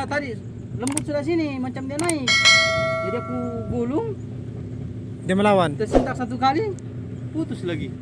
Yalah tadi lembut sudah sini macam dia naik. Jadi aku gulung. Dia melawan. Tersentak satu kali. Putus lagi.